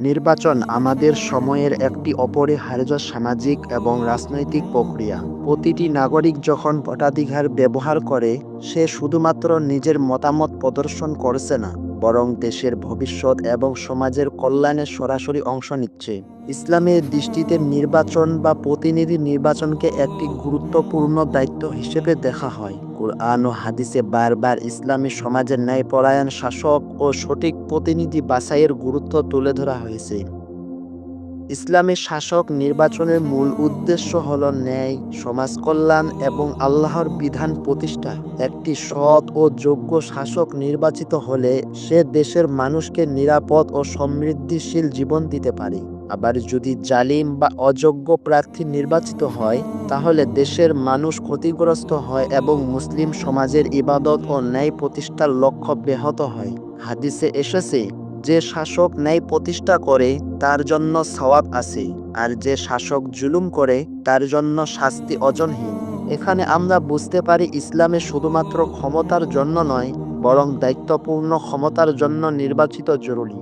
নির্বাচন আমাদের সময়ের একটি অপরিহার্য সামাজিক এবং রাজনৈতিক প্রক্রিয়া। প্রতিটি নাগরিক যখন ভোটাধিকার ব্যবহার করে, সে শুধুমাত্র নিজের মতামত প্রদর্শন করছে না। বরং দেশের ভবিষ্যৎ এবং সমাজের কল্যাণে সরাসরি অংশ নিচ্ছে। ইসলামের দৃষ্টিতে নির্বাচন বা প্রতিনিধি নির্বাচনকে একটি গুরুত্বপূর্ণ দায়িত্ব হিসেবে দেখা হয়। কোরআন ও হাদিসে বারবার ইসলামী সমাজের ন্যায়পরায়ণ শাসক ও সঠিক প্রতিনিধি বাছাইয়ের গুরুত্ব তুলে ধরা হয়েছে। ইসলামী শাসক নির্বাচনের মূল উদ্দেশ্য হল ন্যায়, সমাজ কল্যাণ এবং আল্লাহর বিধান প্রতিষ্ঠা। একটি সৎ ও যোগ্য শাসক নির্বাচিত হলে সে দেশের মানুষকে নিরাপদ ও সমৃদ্ধিশীল জীবন দিতে পারে। আবার যদি জালিম বা অযোগ্য প্রার্থী নির্বাচিত হয়, তাহলে দেশের মানুষ ক্ষতিগ্রস্ত হয় এবং মুসলিম সমাজের ইবাদত ও ন্যায় প্রতিষ্ঠার লক্ষ্য ব্যাহত হয়। হাদিসে এসেছে যে শাসক ন্যায় প্রতিষ্ঠা করে, তার জন্য সওয়াব আছে, আর যে শাসক জুলুম করে, তার জন্য শাস্তি অজনহীন। এখানে আমরা বুঝতে পারি ইসলামে শুধুমাত্র ক্ষমতার জন্য নয়, বরং দায়িত্বপূর্ণ ক্ষমতার জন্য নির্বাচিত জরুরি।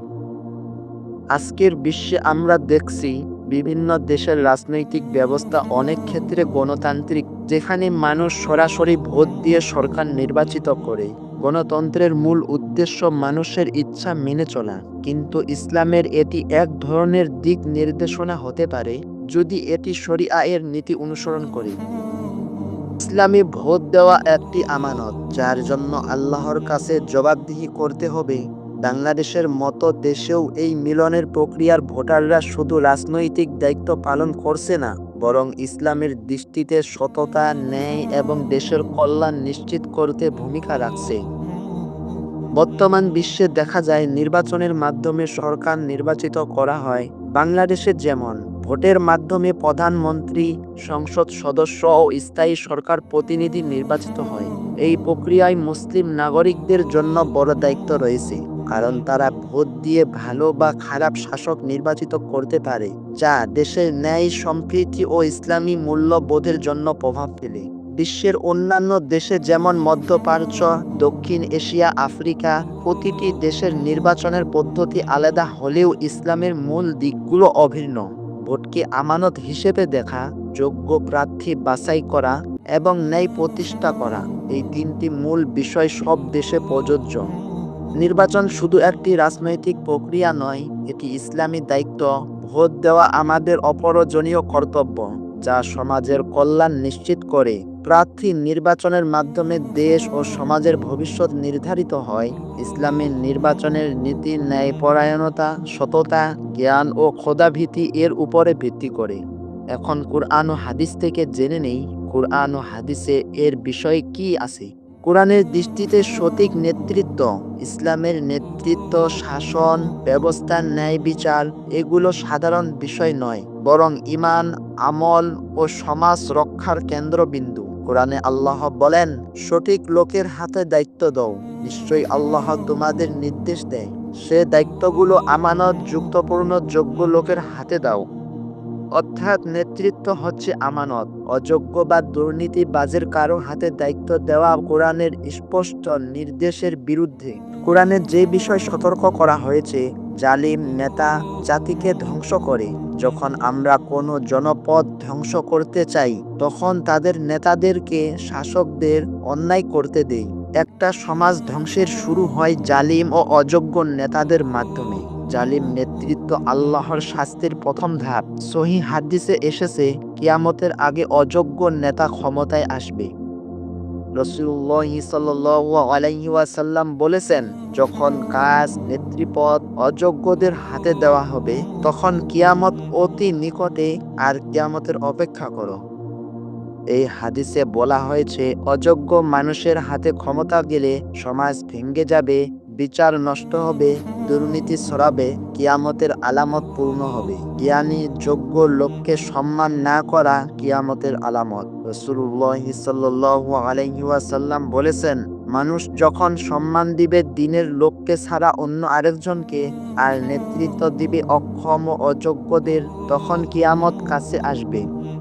আজকের বিশ্বে আমরা দেখছি, বিভিন্ন দেশের রাজনৈতিক ব্যবস্থা অনেক ক্ষেত্রে গণতান্ত্রিক, যেখানে মানুষ সরাসরি ভোট দিয়ে সরকার নির্বাচিত করে। গণতন্ত্রের মূল উদ্দেশ্য মানুষের ইচ্ছা মেনে চলা। কিন্তু ইসলামের এটি এক ধরনের দিক নির্দেশনা হতে পারে যদি এটি শরিয়া এর নীতি অনুসরণ করে। ইসলামী ভোট দেওয়া একটি আমানত, যার জন্য আল্লাহর কাছে জবাবদিহি করতে হবে। বাংলাদেশের মতো দেশেও এই মিলনের প্রক্রিয়ার ভোটাররা শুধু রাজনৈতিক দায়িত্ব পালন করছে না বরং ইসলামের দৃষ্টিতে সততা, ন্যায় এবং দেশের কল্যাণ নিশ্চিত করতে ভূমিকা রাখছে। বর্তমান বিশ্বে দেখা যায় নির্বাচনের মাধ্যমে সরকার নির্বাচিত করা হয় বাংলাদেশে যেমন। ভোটের মাধ্যমে প্রধানমন্ত্রী, সংসদ সদস্য ও স্থায়ী সরকার প্রতিনিধি নির্বাচিত হয়। এই প্রক্রিয়ায় মুসলিম নাগরিকদের জন্য বড় দায়িত্ব রয়েছে, কারণ তারা ভোট দিয়ে ভালো বা খারাপ শাসক নির্বাচিত করতে পারে। যা দেশের ন্যায়, সম্প্রীতি ও ইসলামী মূল্যবোধের জন্য প্রভাব ফেলে বিশ্বের অন্যান্য দেশে যেমন মধ্যপ্রাচ্য, দক্ষিণ এশিয়া, আফ্রিকা, প্রতিটি দেশের নির্বাচনের পদ্ধতি আলাদা হলেও ইসলামের মূল দিকগুলো অভিন্ন। ভোটকে আমানত হিসেবে দেখা, যোগ্য প্রার্থী বাছাই করা এবং ন্যায় প্রতিষ্ঠা করা, এই তিনটি মূল বিষয় সব দেশে প্রযোজ্য। নির্বাচন শুধু একটি রাজনৈতিক প্রক্রিয়া নয়, এটি ইসলামী দায়িত্ব। ভোট দেওয়া আমাদের অপরজনীয় কর্তব্য, যা সমাজের কল্যাণ নিশ্চিত করে। প্রার্থী নির্বাচনের মাধ্যমে দেশ ও সমাজের ভবিষ্যৎ নির্ধারিত হয়। ইসলামের নির্বাচনের নীতি, ন্যায়পরায়ণতা, সততা, জ্ঞান ও খোদাভীতি এর উপরে ভিত্তি করে। এখন কোরআন ও হাদিস থেকে জেনে নেই, কোরআন ও হাদিসে এর বিষয়ে কি আছে? কোরআনের দৃষ্টিতে সঠিক নেতৃত্ব, ইসলামের নেতৃত্ব, শাসন, ব্যবস্থা, ন্যায় বিচার, এগুলো সাধারণ বিষয় নয়, বরং ইমান, আমল ও সমাজ রক্ষার কেন্দ্রবিন্দু। কোরআনে আল্লাহ বলেন, সঠিক লোকের হাতে দায়িত্ব দাও, নিশ্চয়ই আল্লাহ তোমাদের নির্দেশ দেয়। সে দায়িত্বগুলো আমানত, যুক্তপূর্ণ, যোগ্য লোকের হাতে দাও। অর্থাৎ নেতৃত্ব হচ্ছে আমানত। অযোগ্য বা দুর্নীতিবাজের কারও হাতে দায়িত্ব দেওয়া কোরআনের স্পষ্ট নির্দেশের বিরুদ্ধে। কোরআনের যে বিষয় সতর্ক করা হয়েছে, জালিম নেতা জাতিকে ধ্বংস করে। যখন আমরা কোনো জনপদ ধ্বংস করতে চাই, তখন তাদের নেতাদেরকে শাসকদের অন্যায় করতে দেই। একটা সমাজ ধ্বংসের শুরু হয় জালিম ও অযোগ্য নেতাদের মাধ্যমে। জালিম নেতৃত্ব আল্লাহর শাস্তির প্রথম ধাপ। সহি হাদিসে এসেছে, কিয়ামতের আগে অযোগ্য নেতা ক্ষমতায় আসবে। রসুল্লাহ আলাইসাল্লাম বলেছেন, যখন কাজ, নেতৃপদ অযোগ্যদের হাতে দেওয়া হবে, তখন কিয়ামত অতি নিকটে আর কিয়ামতের অপেক্ষা করো। এই হাদিসে বলা হয়েছে, অযোগ্য মানুষের হাতে ক্ষমতা গেলে সমাজ ভেঙ্গে যাবে, বিচার নষ্ট হবে দুর্নীতি ছড়াবে, কিয়ামতের আলামত পূর্ণ হবে। জ্ঞানী যোগ্য লোককে সম্মান না করা কিয়ামতের আলামত। রসুল্লাহ বলেছেন, মানুষ যখন সম্মান দিবে দিনের লোককে ছাড়া অন্য আরেকজনকে, আর নেতৃত্ব দিবে অক্ষম ও অযোগ্যদের, তখন কিয়ামত কাছে আসবে।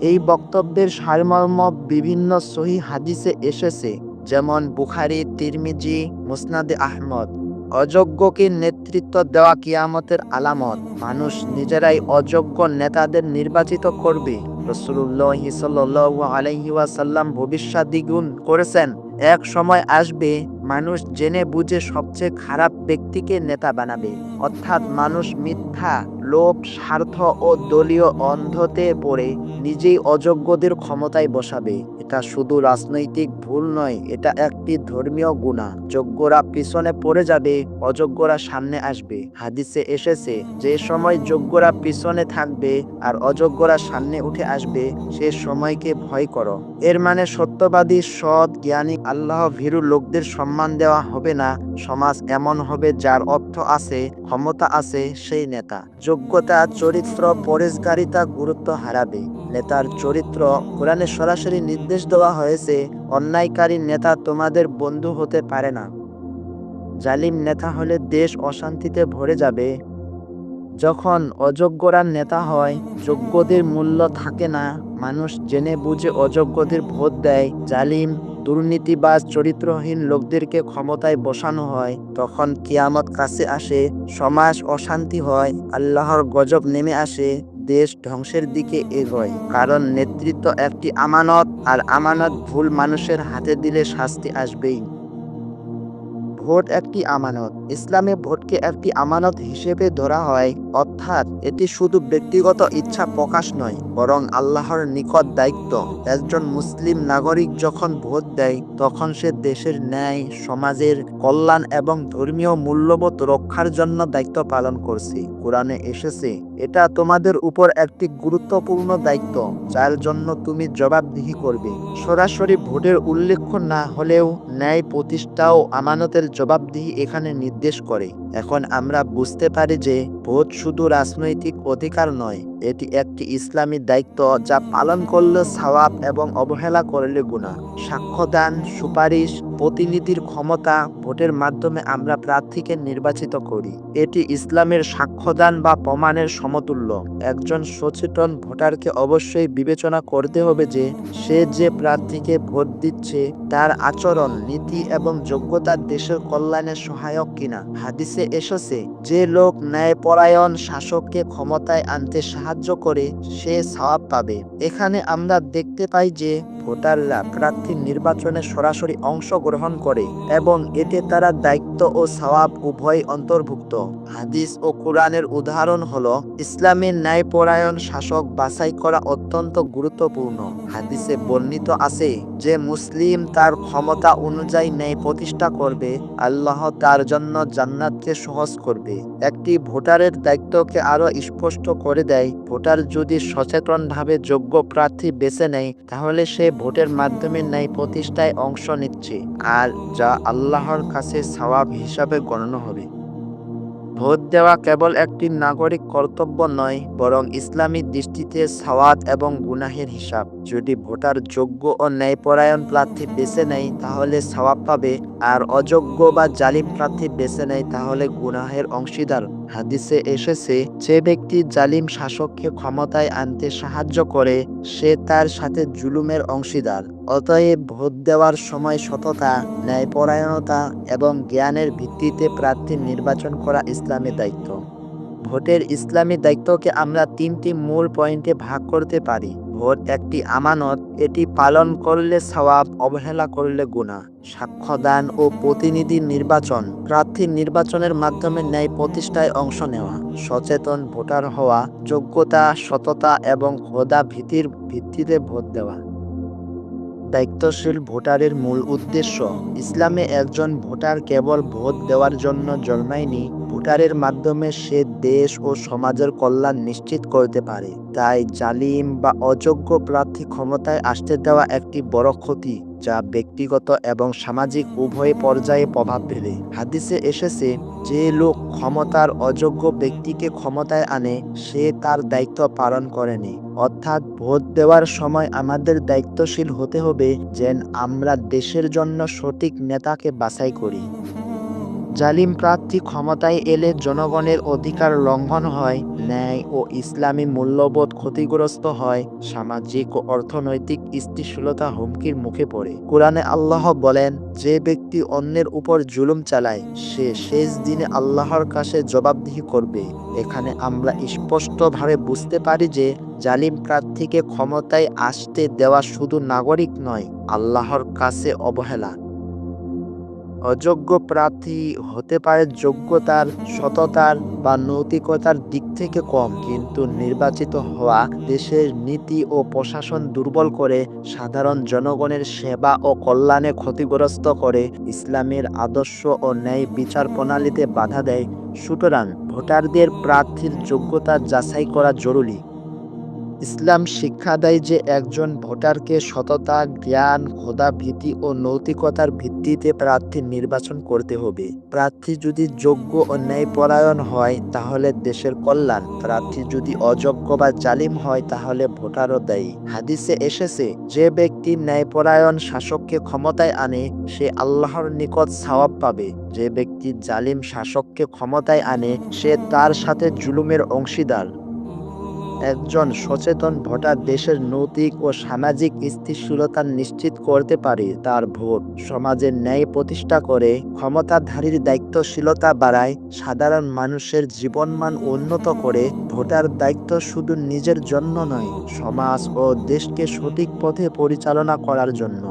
এই বক্তব্যের সারমর্ম বিভিন্ন সহি হাদিসে এসেছে, যেমন বুখারি, তিরমিজি, মুসনাদে আহমদ। অযোগ্যকে নেতৃত্ব দেওয়া কিয়ামতের আলামত। মানুষ নিজেরাই অযোগ্য নেতাদের নির্বাচিত করবে। রসুল্লাহ সাল্লাহ আলহি ওয়াসাল্লাম ভবিষ্যদ্বিগুণ করেছেন। এক সময় আসবে, মানুষ জেনে বুঝে সবচেয়ে খারাপ ব্যক্তিকে নেতা বানাবে। অর্থাৎ মানুষ মিথ্যা, লোভ, স্বার্থ ও দলীয় অন্ধতে পড়ে, নিজেই অযোগ্যদের ক্ষমতায় বসাবে। এটা শুধু রাজনৈতিক ভুল নয়, এটা একটি ধর্মীয় গুণা। যোগ্যরা পিছনে পড়ে যাবে, অযোগ্যরা সামনে আসবে। হাদিসে এসেছে, যে সময় যোগ্যরা পিছনে থাকবে আর অযোগ্যরা সামনে উঠে আসবে, সে সময়কে ভয় করো। এর মানে সত্যবাদী, সৎ, জ্ঞানী, আল্লাহ ভীরু লোকদের সম্মান দেওয়া হবে না। সমাজ এমন হবে যার অর্থ আছে, ক্ষমতা আছে সেই নেতা। যোগ্যতা, চরিত্র, পরেশগারিতা গুরুত্ব হারাবে। নেতার চরিত্র কোরআনে সরাসরি নির্দেশ দেওয়া হয়েছে, অন্যায়কারী নেতা তোমাদের বন্ধু হতে পারে না। জালিম নেতা হলে দেশ অশান্তিতে ভরে যাবে। যখন অযোগ্যরা নেতা হয়, যোগ্যদের মূল্য থাকে না, মানুষ জেনে বুঝে অযোগ্যদের ভোট দেয়। জালিম, দুর্নীতিবাজ, চরিত্রহীন লোকদেরকে ক্ষমতায় বসানো হয়। তখন কিয়ামত কাছে আসে, সমাজ অশান্তি হয়, আল্লাহর গজব নেমে আসে। দেশ ধ্বংসের দিকে এগোয়, কারণ নেতৃত্ব একটি আমানত আর আমানত ভুল মানুষের হাতে দিলে শাস্তি আসবেই। ভোট একটি আমানত, ইসলামে ভোটকে একটি আমানত হিসেবে ধরা হয়, অর্থাৎ এটি শুধু ব্যক্তিগত ইচ্ছা প্রকাশ নয়, বরং আল্লাহর নিকট দায়িত্ব। একজন মুসলিম নাগরিক যখন ভোট দেয়, তখন সে দেশের ন্যায়, সমাজের কল্যাণ এবং ধর্মীয় মূল্যবোধ রক্ষার জন্য দায়িত্ব পালন করছে। কোরআনে এসেছে এটা তোমাদের উপর একটি গুরুত্বপূর্ণ দায়িত্ব, যার জন্য তুমি জবাবদিহি করবে। সরাসরি ভোটের উল্লেখ না হলেও ন্যায় প্রতিষ্ঠা ও আমানতের জবাবদিহি এখানে নির্দেশ করে। এখন আমরা বুঝতে পারি যে ভোট শুধু রাজনৈতিক অধিকার নয়, এটি একটি ইসলামী দায়িত্ব যা পালন করলে সওয়াব এবং অবহেলা করলে গুণা সাক্ষ্যদান, সুপারিশ প্রতিনিধির ক্ষমতা ভোটের মাধ্যমে আমরা প্রার্থীকে নির্বাচিত করি। এটি ইসলামের সাক্ষ্যদান বা প্রমাণের সমতুল্য। একজন সচেতন ভোটারকে অবশ্যই বিবেচনা করতে হবে যে সে যে প্রার্থীকে ভোট দিচ্ছে তার আচরণ, নীতি এবং যোগ্যতা দেশের কল্যাণে সহায়ক কিনা। হাদিসে এসেছে, যে লোক ন্যায়পরায়ণ শাসককে ক্ষমতায় আনতে সাহায্য করে, সে সওয়াব পাবে। এখানে আমরা দেখতে পাই যে ভোটাররা প্রার্থীর নির্বাচনে সরাসরি অংশগ্রহণ করে এবং এতে তারা দায়িত্ব ও সওয়াব উভয় অন্তর্ভুক্ত। হাদিস ও কোরআনের উদাহরণ হলো, ইসলামের ন্যায়পরায়ণ শাসক বাছাই করা অত্যন্ত গুরুত্বপূর্ণ। হাদিসে বর্ণিত আছে যে, মুসলিম তার ক্ষমতা অনুযায়ী ন্যায় প্রতিষ্ঠা করবে, আল্লাহ তার জন্য জান্নাতকে সহজ করবে। একটি ভোটারের দায়িত্বকে আরও স্পষ্ট করে দেয়, ভোটার যদি সচেতনভাবে যোগ্য প্রার্থী বেছে নেয়, তাহলে সে ভোটের মাধ্যমে ন্যায় প্রতিষ্ঠায় অংশ নিচ্ছে। আর যা আল্লাহর কাছে সওয়াব হিসাবে গণ্য হবে। ভোট দেওয়া কেবল একটি নাগরিক কর্তব্য নয়, বরং ইসলামী দৃষ্টিতে সাওয়াদ এবং গুনাহের হিসাব। যদি ভোটার যোগ্য ও ন্যায়পরায়ণ প্রার্থী বেছে নেয়, তাহলে সওয়াব পাবে আর অযোগ্য বা জালিম প্রার্থী বেছে নেয়, তাহলে গুনাহের অংশীদার। হাদিসে এসেছে, যে ব্যক্তি জালিম শাসককে ক্ষমতায় আনতে সাহায্য করে, সে তার সাথে জুলুমের অংশীদার। অতএব ভোট দেওয়ার সময় সততা, ন্যায়পরায়ণতা এবং জ্ঞানের ভিত্তিতে প্রার্থী নির্বাচন করা ইসলামের দায়িত্ব। ভোটের ইসলামী দায়িত্বকে আমরা তিনটি মূল পয়েন্টে ভাগ করতে পারি। ভোট একটি আমানত, এটি পালন করলে সওয়াব, অবহেলা করলে গুণা সাক্ষ্যদান ও প্রতিনিধি নির্বাচন, প্রার্থী নির্বাচনের মাধ্যমে ন্যায় প্রতিষ্ঠায় অংশ নেওয়া, সচেতন ভোটার হওয়া, যোগ্যতা, সততা এবং খোদা ভীতির ভিত্তিতে ভোট দেওয়া। দায়িত্বশীল ভোটারের মূল উদ্দেশ্য। ইসলামে একজন ভোটার কেবল ভোট দেওয়ার জন্য জন্মায়নি, ভোটারের মাধ্যমে সে দেশ ও সমাজের কল্যাণ নিশ্চিত করতে পারে। তাই জালিম বা অযোগ্য প্রার্থী ক্ষমতায় আসতে দেওয়া একটি বড় ক্ষতি। যা ব্যক্তিগত এবং সামাজিক উভয় পর্যায়ে প্রভাব ফেলে। হাদিসে এসেছে যে লোক ক্ষমতার অযোগ্য ব্যক্তিকে ক্ষমতায় আনে, সে তার দায়িত্ব পালন করেনি। অর্থাৎ ভোট দেওয়ার সময় আমাদের দায়িত্বশীল হতে হবে যেন আমরা দেশের জন্য সঠিক নেতাকে বাছাই করি। জালিম প্রার্থী ক্ষমতায় এলে জনগণের অধিকার লঙ্ঘন হয় ন্যায় ও ইসলামী মূল্যবোধ ক্ষতিগ্রস্ত হয়। সামাজিক ও অর্থনৈতিক স্থিতিশীলতা হুমকির মুখে পড়ে। কোরআনে আল্লাহ বলেন, যে ব্যক্তি অন্যের উপর জুলুম চালায়, সে শেষ দিনে আল্লাহর কাছে জবাবদিহি করবে। এখানে আমরা স্পষ্টভাবে বুঝতে পারি যে, জালিম প্রার্থীকে ক্ষমতায় আসতে দেওয়া শুধু নাগরিক নয়, আল্লাহর কাছে অবহেলা। অযোগ্য প্রার্থী হতে পারে যোগ্যতার, সততার বা নৈতিকতার দিক থেকে কম, কিন্তু নির্বাচিত হওয়া দেশের নীতি ও প্রশাসন দুর্বল করে সাধারণ জনগণের সেবা ও কল্যাণে ক্ষতিগ্রস্ত করে ইসলামের আদর্শ ও ন্যায় বিচার প্রণালীতে বাধা দেয়। সুতরাং ভোটারদের প্রার্থীর যোগ্যতা যাচাই করা জরুরি। ইসলাম শিক্ষা দেয় যে একজন ভোটারকে সততা, জ্ঞান, খোদাভীতি ও নৈতিকতার ভিত্তিতে প্রার্থী নির্বাচন করতে হবে। প্রার্থী যদি যোগ্য ও ন্যায়পরায়ণ হয়, তাহলে দেশের কল্যাণ। প্রার্থী যদি অযোগ্য বা জালিম হয়, তাহলে ভোটারও দেয়। হাদিসে এসেছে, যে ব্যক্তি ন্যায়পরায়ণ শাসককে ক্ষমতায় আনে, সে আল্লাহর নিকট সওয়াব পাবে। যে ব্যক্তি জালিম শাসককে ক্ষমতায় আনে, সে তার সাথে জুলুমের অংশীদার। একজন সচেতন ভোটার দেশের নৈতিক ও সামাজিক স্থিতিশীলতা নিশ্চিত করতে পারে তার ভোট। সমাজের ন্যায় প্রতিষ্ঠা করে ক্ষমতাধারীর দায়িত্বশীলতা বাড়ায়, সাধারণ মানুষের জীবনমান উন্নত করে ভোটার দায়িত্ব শুধু নিজের জন্য নয়, সমাজ ও দেশকে সঠিক পথে পরিচালনা করার জন্য।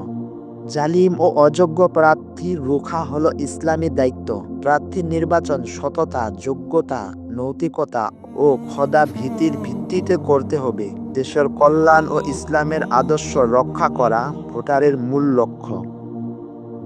জালিম ও অযোগ্য প্রার্থী রোখা হলো ইসলামী দায়িত্ব। প্রার্থী নির্বাচন সততা, যোগ্যতা, নৈতিকতা ও খদা ভীতির ভিত্তিতে করতে হবে। দেশের কল্যাণ ও ইসলামের আদর্শ রক্ষা করা ভোটারের মূল লক্ষ্য।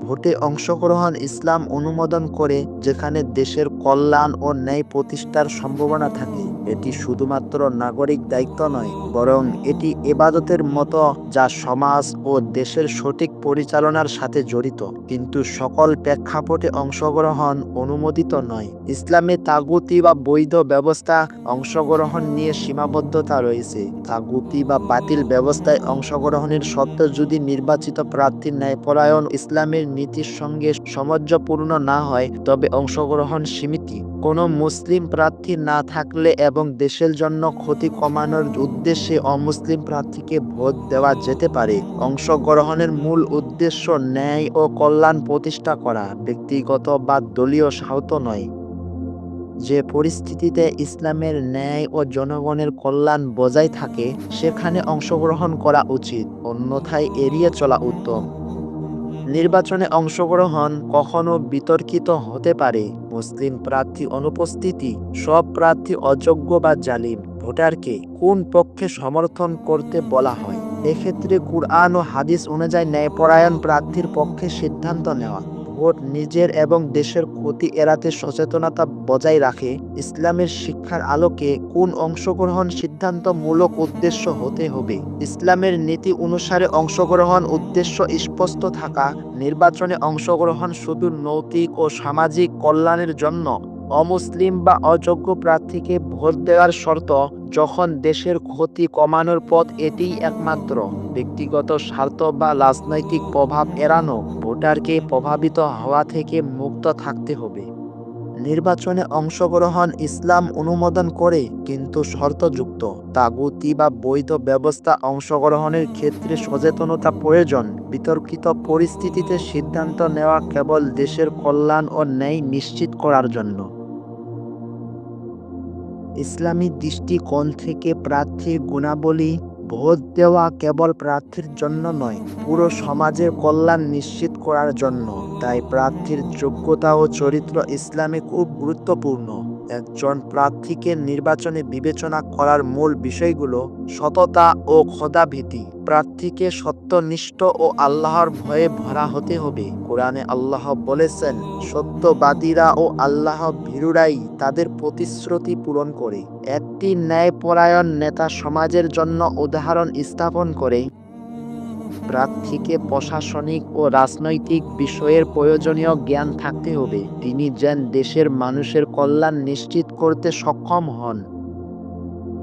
ভোটে অংশগ্রহণ ইসলাম অনুমোদন করে যেখানে দেশের কল্যাণ ও ন্যায় প্রতিষ্ঠার সম্ভাবনা থাকে। এটি শুধুমাত্র নাগরিক দায়িত্ব নয়, বরং এটি এবাদতের মতো যা সমাজ ও দেশের সঠিক পরিচালনার সাথে জড়িত। কিন্তু সকল প্রেক্ষাপটে অংশগ্রহণ অনুমোদিত নয়। ইসলামে তাগুতি বা বৈধ ব্যবস্থা অংশগ্রহণ নিয়ে সীমাবদ্ধতা রয়েছে। তাগুতি বা বাতিল ব্যবস্থায় অংশগ্রহণের সত্ত্বেও যদি নির্বাচিত প্রার্থীর ন্যায়পরায়ণ ইসলামের নীতির সঙ্গে সামঞ্জস্যপূর্ণ না হয়, তবে অংশগ্রহণ সীমিত। কোনো মুসলিম প্রার্থী না থাকলে এবং দেশের জন্য ক্ষতি কমানোর উদ্দেশ্যে অমুসলিম প্রার্থীকে ভোট দেওয়া যেতে পারে। অংশগ্রহণের মূল উদ্দেশ্য ন্যায় ও কল্যাণ প্রতিষ্ঠা করা, ব্যক্তিগত বা দলীয় সাহত নয়। যে পরিস্থিতিতে ইসলামের ন্যায় ও জনগণের কল্যাণ বজায় থাকে, সেখানে অংশগ্রহণ করা উচিত, অন্যথায় এড়িয়ে চলা উত্তম। নির্বাচনে অংশগ্রহণ কখনো বিতর্কিত হতে পারে। মুসলিম প্রার্থী অনুপস্থিতি, সব প্রার্থী অযোগ্য বা জালিম। ভোটারকে কোন পক্ষে সমর্থন করতে বলা হয়? এক্ষেত্রে কুরআন ও হাদিস অনুযায়ী ন্যায়পরায়ণ প্রার্থীর পক্ষে সিদ্ধান্ত নেওয়া। ভোট নিজের এবং দেশের ক্ষতি এড়াতে সচেতনতা বজায় রাখে, ইসলামের শিক্ষার আলোকে কোন অংশগ্রহণ সিদ্ধান্তমূলক উদ্দেশ্য হতে হবে? ইসলামের নীতি অনুসারে অংশগ্রহণ উদ্দেশ্য স্পষ্ট থাকা, নির্বাচনে অংশগ্রহণ শুধু নৈতিক ও সামাজিক কল্যাণের জন্য অমুসলিম বা অযোগ্য প্রার্থীকে ভোট দেওয়ার শর্ত যখন দেশের ক্ষতি কমানোর পথ এটিই একমাত্র। ব্যক্তিগত স্বার্থ বা রাজনৈতিক প্রভাব এড়ানো ভোটারকে প্রভাবিত হওয়া থেকে মুক্ত থাকতে হবে। নির্বাচনে অংশগ্রহণ ইসলাম অনুমোদন করে কিন্তু শর্তযুক্ত। তাগুতি বা বৈধ ব্যবস্থা অংশগ্রহণের ক্ষেত্রে সচেতনতা প্রয়োজন। বিতর্কিত পরিস্থিতিতে সিদ্ধান্ত নেওয়া কেবল দেশের কল্যাণ ও ন্যায় নিশ্চিত করার জন্য। ইসলামী দৃষ্টিকোণ থেকে প্রার্থীর গুণাবলী, ভোট দেওয়া কেবল প্রার্থীর জন্য নয়, পুরো সমাজের কল্যাণ নিশ্চিত করার জন্য। তাই প্রার্থীর যোগ্যতা ও চরিত্র ইসলামে খুব গুরুত্বপূর্ণ। একজন প্রার্থীকে নির্বাচনে বিবেচনা করার মূল বিষয়গুলো সততা ও খোদাভীতি। প্রার্থীকে সত্যনিষ্ঠ ও আল্লাহর ভয়ে ভরা হতে হবে। কোরআনে আল্লাহ বলেছেন, সত্যবাদীরা ও আল্লাহ ভীরুরাই তাদের প্রতিশ্রুতি পূরণ করে। একটি ন্যায়পরায়ণ নেতা সমাজের জন্য উদাহরণ স্থাপন করে। প্রার্থীকে প্রশাসনিক ও রাজনৈতিক বিষয়ের প্রয়োজনীয় জ্ঞান থাকতে হবে। তিনি যেন দেশের মানুষের কল্যাণ নিশ্চিত করতে সক্ষম হন।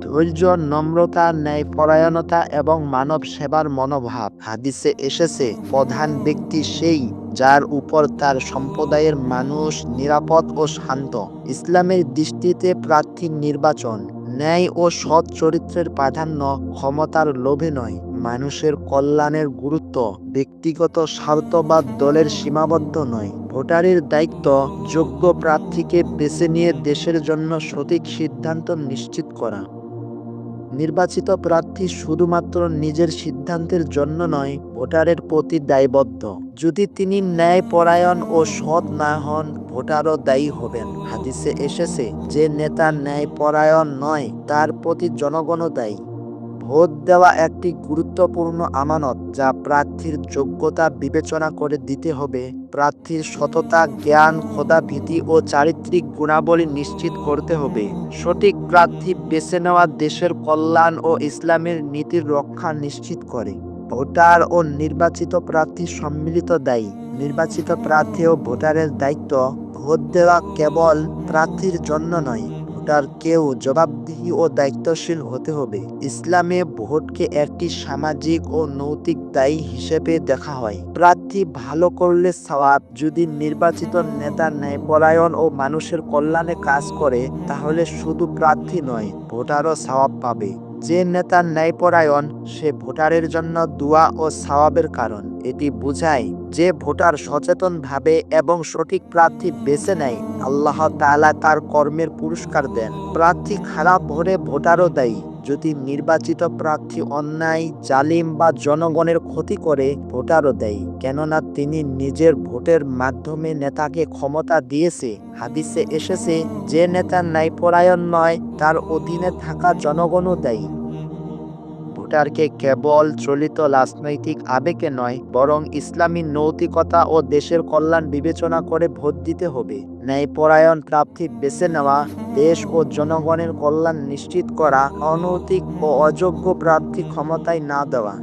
ধৈর্য, নম্রতা, ন্যায়পরায়ণতা এবং মানব সেবার মনোভাব। হাদিসে এসেছে, প্রধান ব্যক্তি সেই যার উপর তার সম্প্রদায়ের মানুষ নিরাপদ ও শান্ত। ইসলামের দৃষ্টিতে প্রার্থীর নির্বাচন ন্যায় ও সৎ চরিত্রের প্রাধান্য ক্ষমতার লোভে নয়। মানুষের কল্যাণের গুরুত্ব ব্যক্তিগত স্বার্থ বা দলের সীমাবদ্ধ নয়। ভোটারের দায়িত্ব যোগ্য প্রার্থীকে বেছে নিয়ে দেশের জন্য সঠিক সিদ্ধান্ত নিশ্চিত করা। নির্বাচিত প্রার্থী শুধুমাত্র নিজের সিদ্ধান্তের জন্য নয়, ভোটারের প্রতি দায়বদ্ধ। যদি তিনি ন্যায়পরায়ণ ও সৎ না হন, ভোটারও দায়ী হবেন। হাদিসে এসেছে, যে নেতা ন্যায়পরায়ণ নয়, তার প্রতি জনগণও দায়ী। ভোট দেওয়া একটি গুরুত্বপূর্ণ আমানত যা প্রার্থীর যোগ্যতা বিবেচনা করে দিতে হবে। প্রার্থীর সততা, জ্ঞান খোদা ভীতি ও চারিত্রিক গুণাবলী নিশ্চিত করতে হবে। সঠিক প্রার্থী বেছে নেওয়া দেশের কল্যাণ ও ইসলামের নীতির রক্ষা নিশ্চিত করে। ভোটার ও নির্বাচিত প্রার্থী সম্মিলিত দায়ী। নির্বাচিত প্রার্থী ও ভোটারের দায়িত্ব ভোট দেওয়া কেবল প্রার্থীর জন্য নয় ভোটার কেউ জবাবদিহি ও দায়িত্বশীল হতে হবে। ইসলামে ভোটকে একটি সামাজিক ও নৈতিক দায়ী হিসেবে দেখা হয়। প্রার্থী ভালো করলে সওয়াব, যদি নির্বাচিত নেতা ন্যায়পরায়ণ ও মানুষের কল্যাণে কাজ করে, তাহলে শুধু প্রার্থী নয়, ভোটারও সওয়াব পাবে। যে নেতার ন্যায়পরায়ণ, সে ভোটারের জন্য দোয়া ও সাওয়াবের কারণ। এটি বুঝায় যে ভোটার সচেতনভাবে এবং সঠিক প্রার্থী বেছে নেয়, আল্লাহ তালা তার কর্মের পুরস্কার দেন। প্রার্থী খারাপ ভরে ভোটারও দায়ী। যদি নির্বাচিত প্রার্থী অন্যায়, জালিম বা জনগণের ক্ষতি করে, ভোটারও দেয়। কেননা তিনি নিজের ভোটের মাধ্যমে নেতাকে ক্ষমতা দিয়েছে। হাদিসে এসেছে, যে নেতা ন্যায়পরায়ণ নয়, তার অধীনে থাকা জনগণও দেয়। ভোটারকে কেবল চলিত রাজনৈতিক আবেগে নয়, বরং ইসলামী নৈতিকতা ও দেশের কল্যাণ বিবেচনা করে ভোট দিতে হবে। ন্যায়পরায়ণ প্রার্থী বেছে নেওয়া, দেশ ও জনগণের কল্যাণ নিশ্চিত করা, অনৈতিক ও অযোগ্য প্রার্থী ক্ষমতায় না দেওয়া।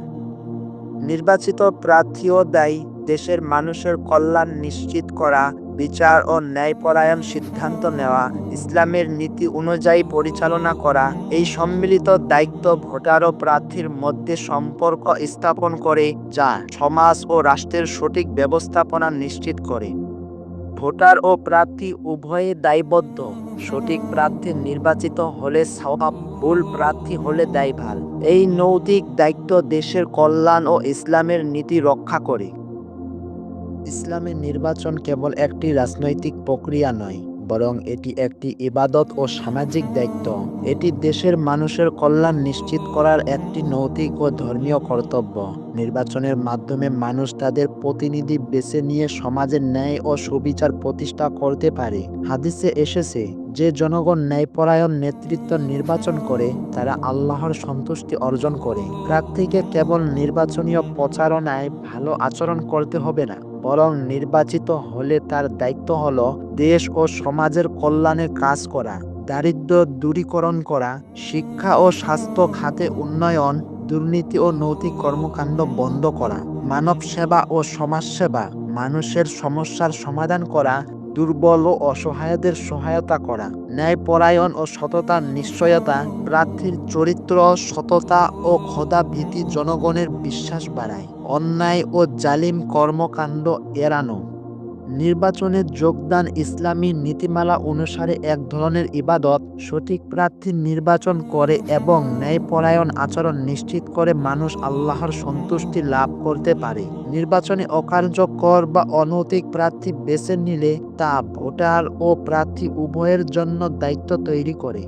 নির্বাচিত প্রার্থীও দায়ী, দেশের মানুষের কল্যাণ নিশ্চিত করা, বিচার ও ন্যায়পরায়ণ সিদ্ধান্ত নেওয়া, ইসলামের নীতি অনুযায়ী পরিচালনা করা, এই সম্মিলিত দায়িত্ব ভোটার ও প্রার্থীর মধ্যে সম্পর্ক স্থাপন করে, যা সমাজ ও রাষ্ট্রের সঠিক ব্যবস্থাপনা নিশ্চিত করে। ভোটার ও প্রার্থী উভয়ে দায়বদ্ধ। সঠিক প্রার্থী নির্বাচিত হলে স্বভাব, ভুল প্রার্থী হলে দায় ভালো এই নৈতিক দায়িত্ব দেশের কল্যাণ ও ইসলামের নীতি রক্ষা করে। ইসলামের নির্বাচন কেবল একটি রাজনৈতিক প্রক্রিয়া নয় বরং এটি একটি ইবাদত ও সামাজিক দায়িত্ব। এটি দেশের মানুষের কল্যাণ নিশ্চিত করার একটি নৈতিক ও ধর্মীয় কর্তব্য। নির্বাচনের মাধ্যমে মানুষ তাদের প্রতিনিধি বেছে নিয়ে সমাজের ন্যায় ও সুবিচার প্রতিষ্ঠা করতে পারে। হাদিসে এসেছে, যে জনগণ ন্যায়পরায়ণ নেতৃত্ব নির্বাচন করে, তারা আল্লাহর সন্তুষ্টি অর্জন করে। প্রার্থীকে কেবল নির্বাচনীয় প্রচারণায় ভালো আচরণ করতে হবে না। বরং নির্বাচিত হলে তার দায়িত্ব হল দেশ ও সমাজের কল্যাণে কাজ করা, দারিদ্র দূরীকরণ করা, শিক্ষা ও স্বাস্থ্য খাতে উন্নয়ন, দুর্নীতি ও নৈতিক কর্মকাণ্ড বন্ধ করা মানব সেবা ও সমাজ সেবা মানুষের সমস্যার সমাধান করা দুর্বল ও অসহায়দের সহায়তা করা, ন্যায়পরায়ণ ও সততার নিশ্চয়তা, প্রার্থীর চরিত্র, সততা ও ক্ষদাভীতি ভীতি জনগণের বিশ্বাস বাড়ায়, অন্যায় ও জালিম কর্মকাণ্ড এড়ানো। নির্বাচনে যোগদান ইসলামী নীতিমালা অনুসারে এক ধরনের ইবাদত, সঠিক প্রার্থী নির্বাচন করে এবং ন্যায়পরায়ণ আচরণ নিশ্চিত করে মানুষ আল্লাহর সন্তুষ্টি লাভ করতে পারে। নির্বাচনে অকার্যকর বা অনৈতিক প্রার্থী বেছে নিলে তা ভোটার ও প্রার্থী উভয়ের জন্য দায়িত্ব তৈরি করে।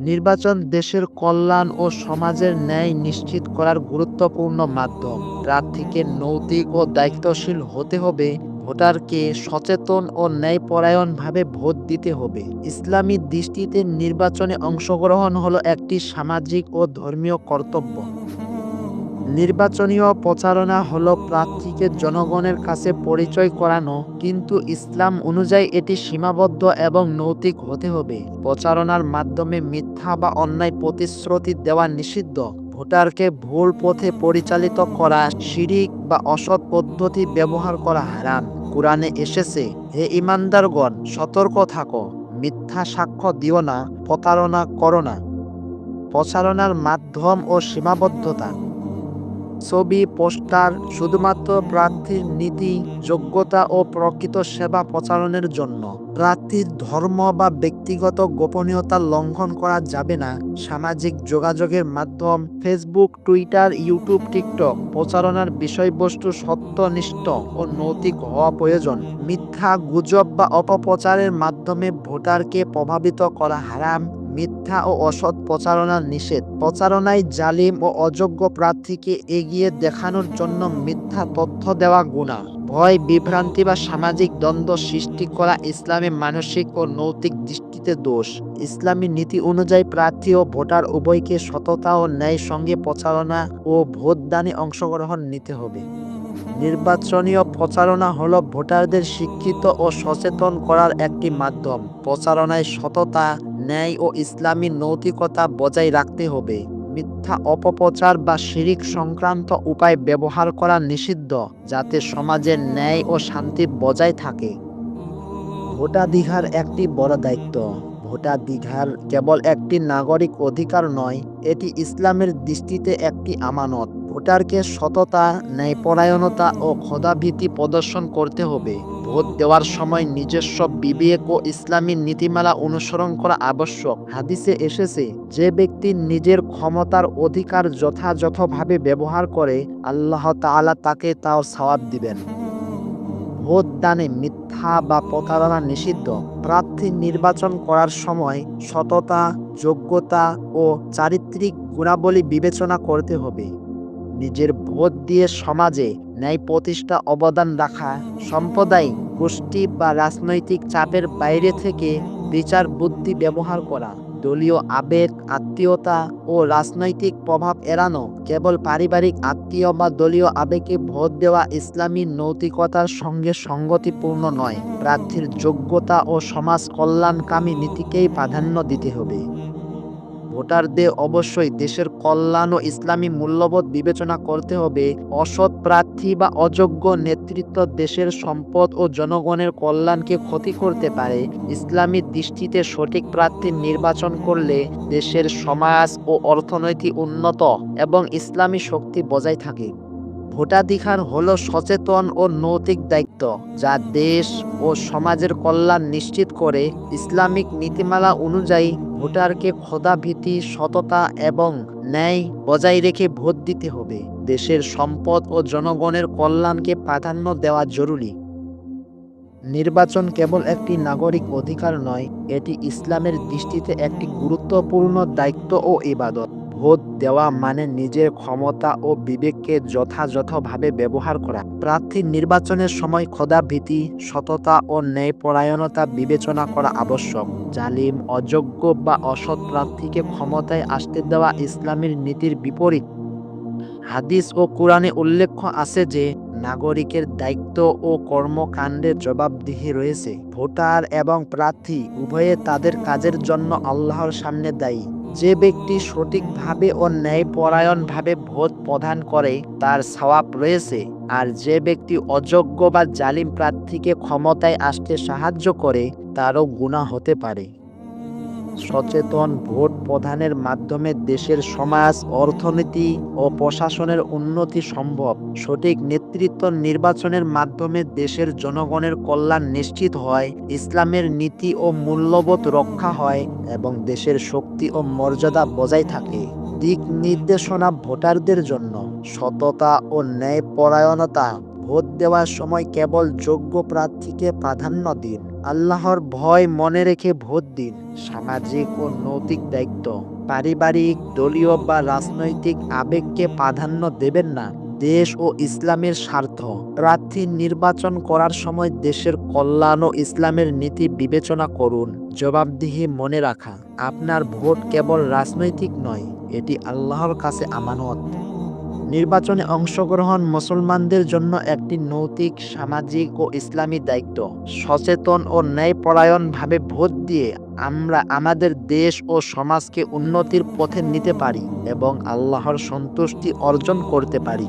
নির্বাচন দেশের কল্যাণ ও সমাজের ন্যায় নিশ্চিত করার গুরুত্বপূর্ণ মাধ্যম। প্রার্থীকে নৈতিক ও দায়িত্বশীল হতে হবে ভোটারকে সচেতন ও ন্যায়পরায়ণভাবে ভোট দিতে হবে। ইসলামী দৃষ্টিতে নির্বাচনে অংশগ্রহণ হলো একটি সামাজিক ও ধর্মীয় কর্তব্য। নির্বাচনীয় প্রচারণা হলো প্রার্থীকে জনগণের কাছে পরিচয় করানো, কিন্তু ইসলাম অনুযায়ী এটি সীমাবদ্ধ এবং নৈতিক হতে হবে। প্রচারণার মাধ্যমে মিথ্যা বা অন্যায় প্রতিশ্রুতি দেওয়া নিষিদ্ধ। ভোটারকে ভুল পথে পরিচালিত করা, শিরিক বা অসৎ পদ্ধতি ব্যবহার করা হারাম। কোরআনে এসেছে, হে ইমানদারগণ, সতর্ক থাকো, মিথ্যা সাক্ষ্য দিও না, প্রতারণা করো না। প্রচারণার মাধ্যম ও সীমাবদ্ধতা। ছবি, পোস্টার, শুধুমাত্র প্রার্থীর নীতি, যোগ্যতা ও প্রকৃত সেবা প্রচারণের জন্য। প্রার্থীর ধর্ম বা ব্যক্তিগত গোপনীয়তা লঙ্ঘন করা যাবে না। সামাজিক যোগাযোগের মাধ্যম ফেসবুক টুইটার ইউটিউব টিকটক প্রচারণার বিষয়বস্তু সত্যনিষ্ঠ ও নৈতিক হওয়া প্রয়োজন। মিথ্যা গুজব বা অপপ্রচারের মাধ্যমে ভোটারকে প্রভাবিত করা হারাম। মিথ্যা ও অসৎ প্রচারণার নিষেধ। প্রচারণায় জালিম ও অযোগ্য প্রার্থীকে এগিয়ে দেখানোর জন্য মিথ্যা তথ্য দেওয়া গুণা ভয়, বিভ্রান্তি বা সামাজিক দ্বন্দ্ব সৃষ্টি করা ইসলামে মানসিক ও নৈতিক দৃষ্টিতে দোষ। ইসলামী নীতি অনুযায়ী প্রার্থী ও ভোটার উভয়কে সততা ও ন্যায় সঙ্গে প্রচারণা ও ভোটদানে অংশগ্রহণ নিতে হবে। নির্বাচনীয় প্রচারণা হলো ভোটারদের শিক্ষিত ও সচেতন করার একটি মাধ্যম। প্রচারণায় সততা ন্যায় ও ইসলামী নৈতিকতা বজায় রাখতে হবে। মিথ্যা অপপ্রচার বা শিরিক সংক্রান্ত উপায় ব্যবহার করা নিষিদ্ধ, যাতে সমাজের ন্যায় ও শান্তি বজায় থাকে। ভোটাধিকার একটি বড় দায়িত্ব। ভোটাধিকার কেবল একটি নাগরিক অধিকার নয়, এটি ইসলামের দৃষ্টিতে একটি আমানত। ভোটারকে সততা, ন্যায়পরায়ণতা ও খোদাভীতি প্রদর্শন করতে হবে। ভোট দেওয়ার সময় নিজস্ব বিবেক ও ইসলামী নীতিমালা অনুসরণ করা আবশ্যক। হাদিসে এসেছে, যে ব্যক্তি নিজের ক্ষমতার অধিকার যথাযথভাবে ব্যবহার করে, আল্লাহ তাআলা তাকে তাও সওয়াব দিবেন। ভোট দানে মিথ্যা বা প্রতারণা নিষিদ্ধ। প্রার্থী নির্বাচন করার সময় সততা, যোগ্যতা ও চারিত্রিক গুণাবলী বিবেচনা করতে হবে। নিজের ভোট দিয়ে সমাজে ন্যায় প্রতিষ্ঠা, অবদান রাখা, সম্প্রদায়, গোষ্ঠী বা রাজনৈতিক চাপের বাইরে থেকে বিচার বুদ্ধি ব্যবহার করা, দলীয় আবেগ, আত্মীয়তা ও রাজনৈতিক প্রভাব এড়ানো, কেবল পারিবারিক আত্মীয় বা দলীয় আবেগে ভোট দেওয়া ইসলামী নৈতিকতার সঙ্গে সঙ্গতিপূর্ণ নয়। প্রার্থীর যোগ্যতা ও সমাজ কল্যাণকামী নীতিকেই প্রাধান্য দিতে হবে। ভোটারদের অবশ্যই দেশের কল্যাণ ও ইসলামী মূল্যবোধ বিবেচনা করতে হবে। অসৎ প্রার্থী বা অযোগ্য নেতৃত্ব দেশের সম্পদ ও জনগণের কল্যাণকে ক্ষতি করতে পারে। ইসলামী দৃষ্টিতে সঠিক প্রার্থী নির্বাচন করলে দেশের সমাজ ও অর্থনৈতিক উন্নত এবং ইসলামী শক্তি বজায় থাকে। ভোটাধিকার হলো সচেতন ও নৈতিক দায়িত্ব, যা দেশ ও সমাজের কল্যাণ নিশ্চিত করে। ইসলামিক নীতিমালা অনুযায়ী ভোটারকে ক্ষোধাভীতি সততা এবং ন্যায় বজায় রেখে ভোট দিতে হবে। দেশের সম্পদ ও জনগণের কল্যাণকে প্রাধান্য দেওয়া জরুরি। নির্বাচন কেবল একটি নাগরিক অধিকার নয়, এটি ইসলামের দৃষ্টিতে একটি গুরুত্বপূর্ণ দায়িত্ব ও ইবাদত। ভোট দেওয়া মানে নিজের ক্ষমতা ও বিবেককে যথাযথভাবে ব্যবহার করা। প্রার্থী নির্বাচনের সময় খোদা ভীতি, সততা ও ন্যায়পরায়ণতা বিবেচনা করা আবশ্যক। জালিম, অযোগ্য বা অসৎ প্রার্থীকে ক্ষমতায় আসতে দেওয়া ইসলামের নীতির বিপরীত। হাদিস ও কোরআনে উল্লেখ আছে যে, নাগরিকের দায়িত্ব ও কর্মকাণ্ডের জবাবদিহি রয়েছে। ভোটার এবং প্রার্থী উভয়ে তাদের কাজের জন্য আল্লাহর সামনে দায়ী। যে ব্যক্তি সঠিকভাবে ও ন্যায়পরায়ণভাবে ভোট প্রদান করে, তার সওয়াব রয়েছে। আর যে ব্যক্তি অযোগ্য বা জালিম প্রার্থীকে ক্ষমতায় আসতে সাহায্য করে, তারও গুণা হতে পারে। সচেতন ভোট প্রদানের মাধ্যমে দেশের সমাজ, অর্থনীতি ও প্রশাসনের উন্নতি সম্ভব। সঠিক নেতৃত্ব নির্বাচনের মাধ্যমে দেশের জনগণের কল্যাণ নিশ্চিত হয়, ইসলামের নীতি ও মূল্যবোধ রক্ষা হয় এবং দেশের শক্তি ও মর্যাদা বজায় থাকে। দিক নির্দেশনা ভোটারদের জন্য সততা ও ন্যায়পরায়ণতা ভোট দেওয়ার সময় কেবল যোগ্য প্রার্থীকে প্রাধান্য দিন, আল্লাহর ভয় মনে রেখে ভোট দিন। সামাজিক ও নৈতিক দায়িত্ব, পারিবারিক, দলীয় বা রাজনৈতিক আবেগকে প্রাধান্য দেবেন না। দেশ ও ইসলামের স্বার্থ, প্রার্থী নির্বাচন করার সময় দেশের কল্যাণ ও ইসলামের নীতি বিবেচনা করুন। জবাবদিহি মনে রাখা, আপনার ভোট কেবল রাজনৈতিক নয়, এটি আল্লাহর কাছে আমানত। নির্বাচনে অংশগ্রহণ মুসলমানদের জন্য একটি নৈতিক, সামাজিক ও ইসলামী দায়িত্ব। সচেতন ও ন্যায়পরায়ণভাবে ভোট দিয়ে আমরা আমাদের দেশ ও সমাজকে উন্নতির পথে নিতে পারি এবং আল্লাহর সন্তুষ্টি অর্জন করতে পারি।